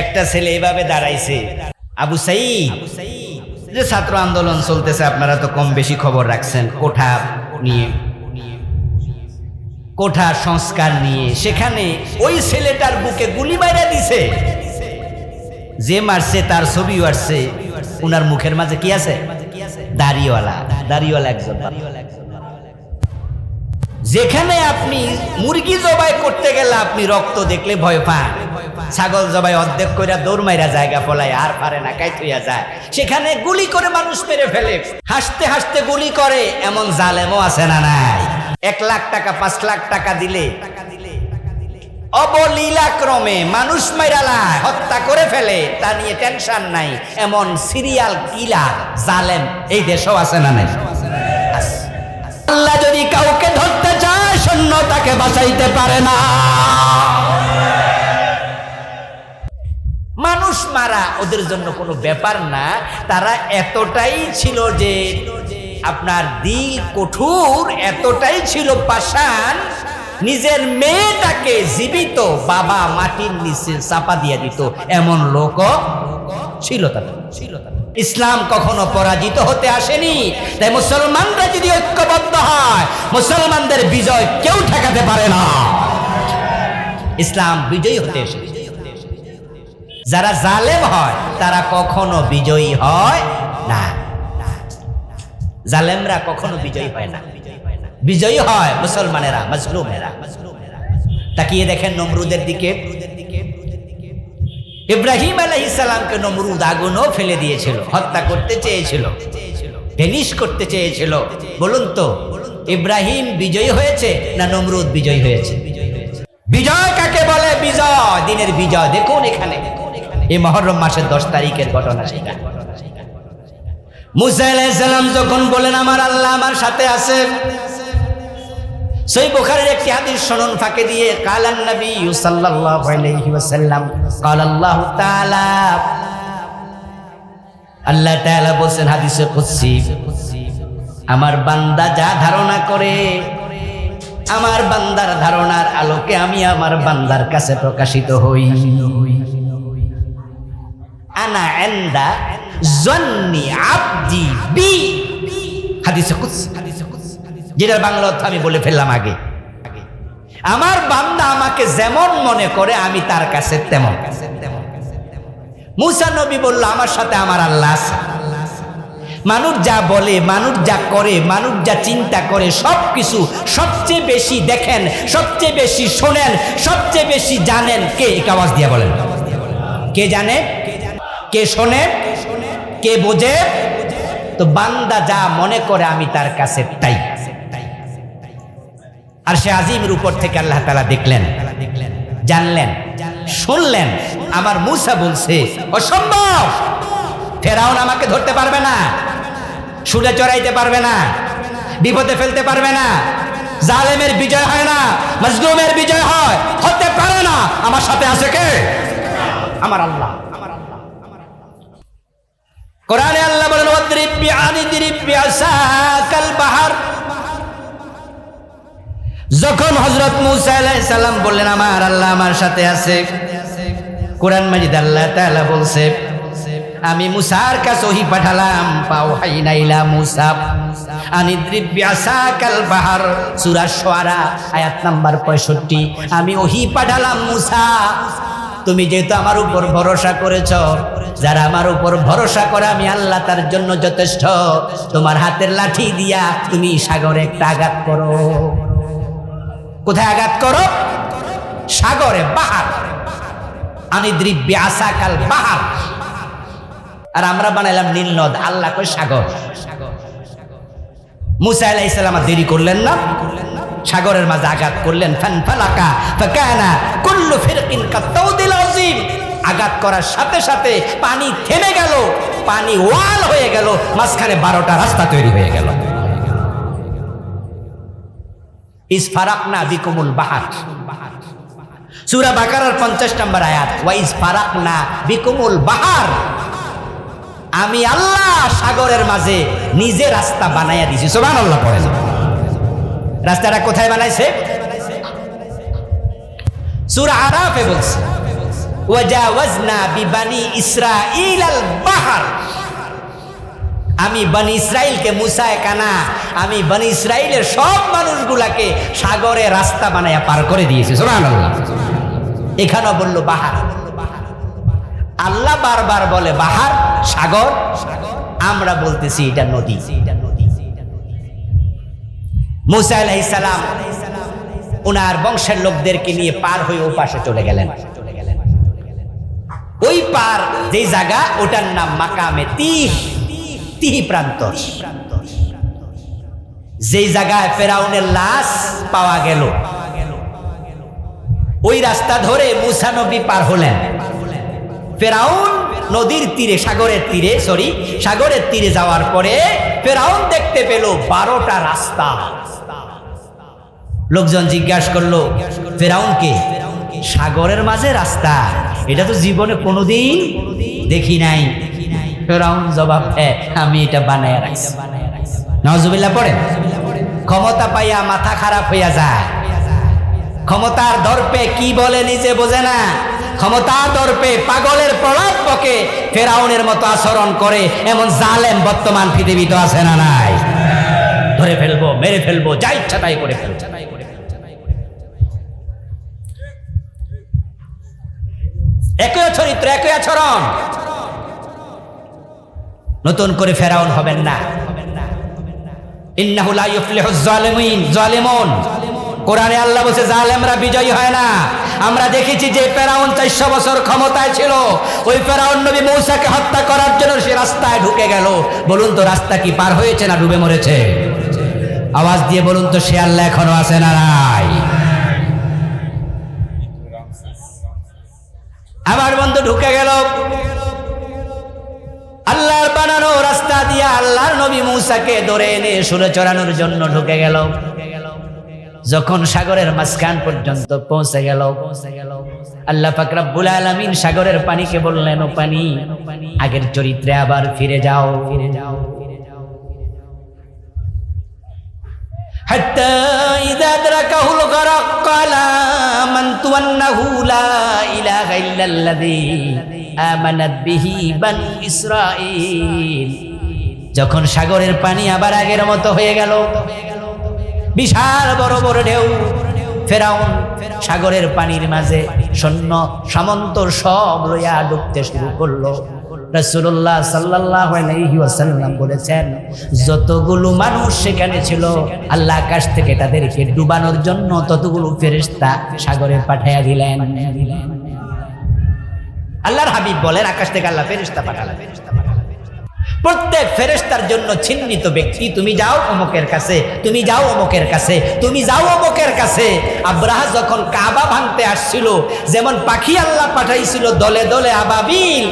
একটা ছেলে এভাবে দাঁড়াইছে। আবু সাইদ, যে ছাত্র আন্দোলন চলতেছে, আপনারা তো কম বেশি খবর রাখছেন। কোঠা নিয়ে, কোঠা সংস্কার নিয়ে। সেখানে ওই ছেলেটার বুকে গুলি বাইরে দিছে। যে মারছে, তার ছবি আসছে। উনার মুখের মাঝে কি আছে? দাড়িওয়ালা দাড়িওয়ালা একজন। যেখানে আপনি মুরগি জবাই করতে গেলে আপনি রক্ত দেখলে ভয় পান। ছাগল জবাই অর্ধেক কইরা দৌড় মাইরা জায়গা ফলায়, আর পারে না কাই থইয়া যায়। সেখানে গুলি করে মানুষ মেরে ফেলে। হাসতে হাসতে গুলি করে, এমন জালেমও আছে না নাই। এক লাখ টাকা, পাঁচ লাখ টাকা দিলে। অবলীলাক্রমে মানুষ মাইরালায় হত্যা করে ফেলে, তা নিয়ে টেনশন নাই। এমন সিরিয়াল কিলার, জালেম এই দেশও আছে না নাই? আল্লাহ যদি কাউকে ধরতে চায় সৈন্য তাকে বাঁচাইতে পারে না। মানুষ মারা ওদের জন্য কোনো ব্যাপার না। তারা এতটাই ছিল যে আপনার দিল কঠোর, এতটাই ছিল পাষাণ, নিজের মেয়েটাকে জীবিত বাবা মাটির নিচে চাপা দিয়ে দিত। এমন লোকও ছিল তাদের। ছিল ইসলাম কখনো পরাজিত হতে আসেনি। তাই মুসলমানরা যদি ঐক্যবদ্ধ হয়, মুসলমানদের বিজয় কেউ ঠেকাতে পারে না। ইসলাম বিজয়ী হতে এসেছে। যারা জালেম হয়, তারা কখনো বিজয়ী হয় না। জালেমরা কখনো বিজয়ী হয় না। বিজয়ী হয় মুসলমানেরা, মজলুমেরা। তাকিয়ে দেখেন নমরুদের দিকে। ইব্রাহিম আলাইহিস সালামকে নমরুদ আগুনও ফেলে দিয়েছিল, হত্যা করতে চেয়েছিল ভেনিশ করতে চেয়েছিল। বলুন তো, ইব্রাহিম বিজয়ী হয়েছে না নমরুদ বিজয়ী হয়েছে? বিজয় কাকে বলে? বিজয়, দিনের বিজয়। দেখুন এখানে। এই মহরম মাসের দশ তারিখের ঘটনা সেটা মুসা আলাইসাল্লাম যখন বলেন আমার আল্লাহ আমার সাথে আছে সেই বুখারের একটি হাদিস শুনুন ফাঁকে দিয়ে কালান নবী সাল্লাল্লাহু আলাইহি ওয়াসাল্লাম قال الله تعالى আল্লাহ তাআলা বলেন হাদিসে কুদসি আমার বান্দা যা ধারণা করে আমার বান্দার ধারণার আলোকে আমি আমার বান্দার কাছে প্রকাশিত হই আনা এন্দা জন্নি আব্দি বি। হাদিসে কুদসি। যেটার বাংলা অর্থ আমি বলে ফেললাম আগে। আমার বান্দা আমাকে যেমন মনে করে, আমি তার কাছে তেমন। মুসা নবী বলল, আমার সাথে আমার আল্লাহ আছে। মানুষ যা বলে, মানুষ যা করে, মানুষ যা চিন্তা করে সব কিছু সবচেয়ে বেশি দেখেন, সবচেয়ে বেশি শোনেন, সবচেয়ে বেশি জানেন। কে? আওয়াজ দিয়ে বলেন। কে জানে? কে শোনে? কে বোঝে? তো বান্দা যা মনে করে আমি তার কাছে তাই। আর সে আজিমের উপর থেকে আল্লাহ তালা দেখলেন, জানলেন, শুনলেন, আমার মুসা বলছে, অসম্ভব! ফেরাউন আমাকে ধরতে পারবে না, সুরে চড়াইতে পারবে না, বিপদে ফেলতে পারবে না, জালেমের বিজয় হয় না, মজলুমের বিজয় হয়, হতে পারে না। আমার সাথে আছে কে? আমার আল্লাহ। কোরআনে আল্লাহ বলেন, ওয়াদরিব বিআনিদিরিব বিআসাকাল বাহার। যখন হজরত মুসা আলাইহিস সালাম বললেন, আমার আল্লাহ আমার সাথে আছে। কোরআন মাজিদ আল্লাহ তাআলা বলছে, আমি মুসার কাছে ওহি পাঠালাম, পাও হাইনাইলা মুসা। আনি আনিদ্রিব বিআসাকাল বাহার, সূরা শুআরা আয়াত নাম্বার 65 আমি ওহি পাঠালাম মুসা। তুমি যেহেতু আমার উপর ভরসা করেছ, যারা আমার উপর ভরসা করে আমি আল্লাহ তার জন্য যথেষ্ট, তোমার হাতের লাঠি দিয়া তুমি সাগরে একটা আঘাত করো। কোথায় আঘাত করো? সাগরে বাহার আমি দ্রিব্য আসাকাল বাহার আর আমরা বানাইলাম নীল নদ, আল্লাহ কই সাগর। মুসা আলাইহিস সালাম আর দেরি করলেন না? সাগরের মাঝে আঘাত করলেন, ফান ফালাকা, ফাকানা আযীম। আঘাত করার সাথে সাথে পানি থেমে গেল, পানি ওয়াল হয়ে গেল, মাঝখানে বারোটা রাস্তা তৈরি হয়ে গেল। ইস ফারাকনা বিকুমুল বাহার। সূরা বাকারার 50 নম্বর আয়াত ওয়াইজ ফারাকনা বিকুমুল বাহার। আমি আল্লাহ সাগরের মাঝে নিজে রাস্তা বানাইয়া দিছি। সুবহানাল্লাহ পড়েন রাস্তাটা কোথায় বানাইছে? সূরা আরাফে বলছে, ওয়াজাওয়াজনা বিবানি বাহার। আমি বনি ইসরাইলকে মুসায় কানা, আমি বনি ইসরাইলের সব মানুষগুলাকে সাগরে রাস্তা বানায়া পার করে দিয়েছি, সুবহানাল্লাহ। এখানেও বলল বাহার। আল্লাহ বারবার বলে বাহার, সাগর, আমরা বলতেছি এটা নদী। মুসা আলাইহিস সালাম ওনার বংশের লোকদেরকে নিয়ে পার হয়ে ও পাশে চলে গেলেন। ওই পার যে জায়গা, ওটার নাম মাকামে তিহ। তিহি প্রান্ত। যেই জায়গায় ফেরাউনের লাশ পাওয়া গেল, ওই রাস্তা ধরে মুসা নবী পার হলেন। ফেরাউন নদীর তীরে, সাগরের তীরে সরি সাগরের তীরে যাওয়ার পরে ফেরাউন দেখতে পেল বারোটা রাস্তা। লোকজন জিজ্ঞাসা করল ফেরাউনকে সাগরের মাঝে রাস্তা। এটা তো জীবনে কোনোদিন দেখি নাই। ফেরাউন জবাব দেয় আমি এটা বানায় রাখছি। নজুবিল্লা পড়ে ক্ষমতা পাইয়া মাথা খারাপ হইয়া যায়। ক্ষমতার দর্পে কি বলে নিজে বোঝে না। ক্ষমতার দর্পে পাগলের বকে ফেরাউনের মতো আচরণ করে এমন জালেম বর্তমান পৃথিবীতে আছে না নাই? ধরে ফেলব, মেরে ফেলব, যা ইচ্ছা তাই করে ফেলব। একই চরিত্র, একই আচরণ। নতুন করে ফেরাউন হবেন না। কোরআনে আল্লাহ জালেমরা বিজয়ী হয় না। আমরা দেখেছি যে চারশো বছর ক্ষমতায় ছিল। ওই ফেরাউন নবী মৌসাকে হত্যা করার জন্য সে রাস্তায় ঢুকে গেল। বলুন তো, রাস্তা কি পার হয়েছে না ডুবে মরেছে? আওয়াজ দিয়ে বলুন তো, সে আল্লাহ এখনও আছে না নাই? আমার বন্ধু ঢুকে গেল আল্লাহর বানানো রাস্তা দিয়ে আল্লাহর নবী মূসাকে ধরে এনে সুরে চড়ানোর জন্য ঢুকে গেল যখন সাগরের মাঝখান পর্যন্ত পৌঁছে গেল পৌঁছে গেল আল্লাহ ফাকরাবুল আলামিন সাগরের পানিকে বললেন ও পানি আগের চরিত্রে আবার ফিরে যাও ফিরে যাও حتى إذا أدركه الغرق قال যখন সাগরের পানি আবার আগের মতো হয়ে গেল, বিশাল বড় বড় ঢেউ, ফেরাউন সাগরের পানির মাঝে সৈন্য সামন্ত সব লইয়া ডুবতে শুরু করল। রসুল্লাহ সাল্লাহ বলেছেন, যতগুলো মানুষ সেখানে ছিল, আল্লাহ আকাশ থেকে তাদেরকে ডুবানোর জন্য ততগুলো ফেরিস্তা সাগরে পাঠাইয়া দিলেন। আল্লাহর হাবিব বলেন, আকাশ থেকে আল্লাহ ফেরিস্তা পাঠালা ফেরিস্তা প্রত্যেক ফেরেস্তার জন্য চিহ্নিত ব্যক্তি, তুমি যাও অমুকের কাছে, তুমি যাও অমুকের কাছে, তুমি যাও অমুকের কাছে। আব্রাহা যখন কাবা ভাঙতে আসছিল, যেমন পাখি আল্লাহ পাঠাইছিল, দলে দলে আবাবিল।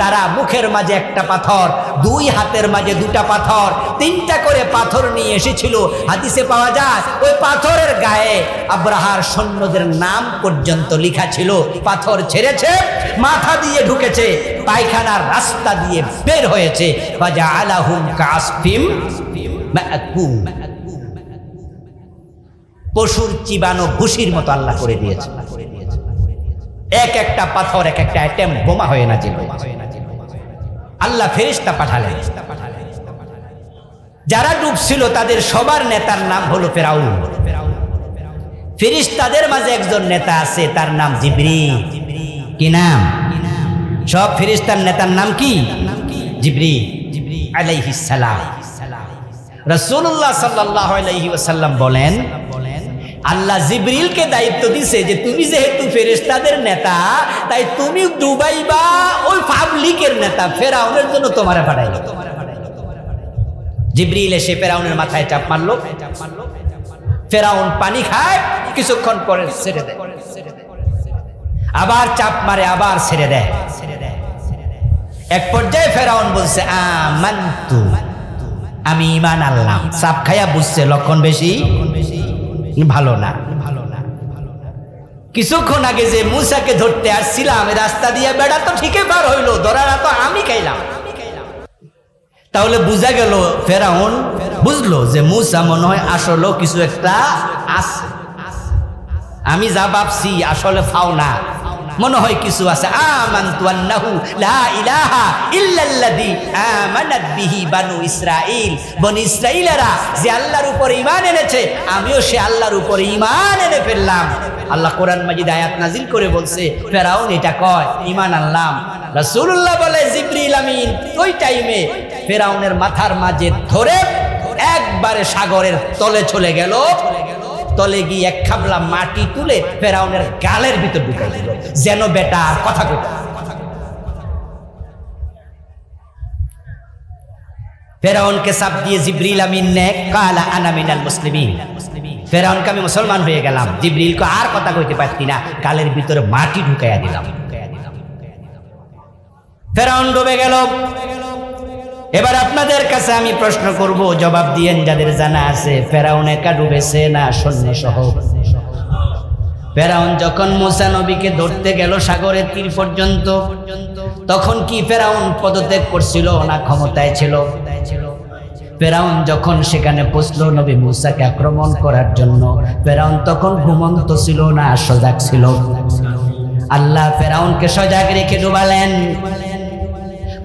তারা মুখের মাঝে একটা পাথর, দুই হাতের মাঝে দুটা পাথর, তিনটা করে পাথর নিয়ে এসেছিল। হাদিসে পাওয়া যায়, ওই পাথরের গায়ে আব্রাহার সৈন্যদের নাম পর্যন্ত লেখা ছিল। পাথর ছেড়েছে, মাথা দিয়ে ঢুকেছে, পায়খানার রাস্তা দিয়ে বের হয়েছে। বাজা আলাহুম কাসফিম পশুর চিবানো ভুসির মতো আল্লাহ করে দিয়েছে। এক একটা পাথর, এক একটা আইটেম বোমা হয়ে না যে আল্লাহ ফেরিস্তা পাঠালেন। যারা ডুবছিল তাদের সবার নেতার নাম হলো ফেরাউন। ফেরিস্তাদের মাঝে একজন নেতা আছে, তার নাম জিবরি কি নাম? সব ফেরিস্তার নেতার নাম কি? জিবরি আলাইহিস সালাম। রাসূলুল্লাহ সাল্লাল্লাহু আলাইহি ওয়াসাল্লাম বলেন আল্লাহ জিবরিলকে দায়িত্ব দিছে যে তুমি যেহেতু ফেরেশতাদের নেতা, তাই তুমি দুবাই বা ওই পাবলিকের নেতা, ফেরাউনের জন্য তোমারে পাঠাইলো। জিবরিল এসে ফেরাউনের মাথায় চাপ মারলো। ফেরাউন পানি খায়, কিছুক্ষণ পরে ছেড়ে দেয়। আবার চাপ মারে, আবার ছেড়ে দেয়। এক পর্যায়ে ফেরাউন বলছে আমি ইমান আনলাম। চাপ খাইয়া বুঝছে লক্ষণ বেশি। ভালো না। কিছুক্ষণ আগে যে মুসাকে ধরতে আসছিলাম, রাস্তা দিয়ে বেড়া তো ঠিকই পার হইল, ধরারা তো আমি খাইলাম। তাহলে বুঝা গেল ফেরাউন বুঝলো যে মুসা মনে হয় আসলে কিছু একটা আছে। আমি যা ভাবছি আসলে ফাও না। মনে হয় কিছু আছে। আমানতু আন্নাহু লা ইলাহা ইল্লাল্লাযী আমানাত বিহি বানু ইসরাঈল। বনি ইসরাঈলেরা যে আল্লাহর উপর ঈমান এনেছে, আমিও সে আল্লাহর উপর ঈমান এনে ফেললাম। আল্লাহ কোরআন মাজিদ আয়াত নাজিল করে বলছে, ফেরাউন এটা কয়, ঈমান আনলাম। রাসূলুল্লাহ বলে, জিবরিল আমিন, ওই টাইমে ফেরাউনের মাথার মাঝে ধরে একবারে সাগরের তলে চলে গেল। তলে গিয়ে এক খাবলা মাটি তুলে ফেরাউনের গালের ভিতর ঢুকাই দিল। যেন বেটা কথা কইত। ফেরাউনকে সাপ দিয়ে জিব্রিল আমিন নে কালা আনা মিনাল মুসলিমিন। ফেরাউনকে আমি মুসলমান হয়ে গেলাম। জিব্রিলকে আর কথা কইতে পারতি না। গালের ভিতরে মাটি ঢুকাইয়া দিলাম। ফেরাউন ডুবে গেল। এবার আপনাদের কাছে আমি প্রশ্ন করব, জবাব দিয়েন যাদের জানা আছে, ফেরাউন একা ডুবেছে না সৈন্য সহ ফেরাউন যখন মুসা নবীকে ধরতে গেল সাগরের তীর পর্যন্ত, তখন কি ফেরাউন পদত্যাগ করছিল না ক্ষমতায় ছিল? ফেরাউন যখন সেখানে পৌঁছল নবী মুসাকে আক্রমণ করার জন্য, ফেরাউন তখন ঘুমন্ত ছিল না, সজাগ ছিল। আল্লাহ ফেরাউনকে সজাগ রেখে ডুবালেন।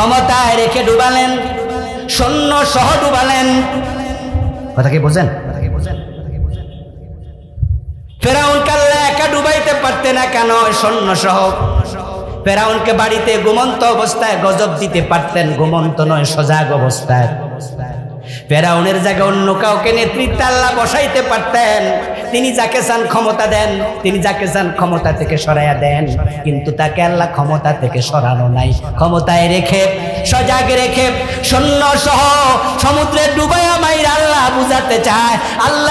ক্ষমতায় রেখে ডুবালেন সৈন্য সহ ডুবালেন। কথা কি বোঝেন ফেরাউন কাল্লা একা ডুবাইতে পারতে না কেন? সৈন্য সহ। ফেরাউনকে বাড়িতে ঘুমন্ত অবস্থায় গজব দিতে পারতেন ঘুমন্ত নয় সজাগ অবস্থায়। ফেরাউনের জায়গায় অন্য কাউকে নেতৃত্ব আল্লাহ বসাইতে পারতেন। তিনি যাকে চান ক্ষমতা দেন, তিনি যাকে চান ক্ষমতা থেকে সরাইয়া দেন। কিন্তু তাকে আল্লাহ ক্ষমতা থেকে সরানো নাই। ক্ষমতায় রেখে, সজাগ রেখে সৈন্য সহ সমুদ্রে ডুবাইয়া মাইর আল্লাহ বুঝাতে চায়, আল্লাহ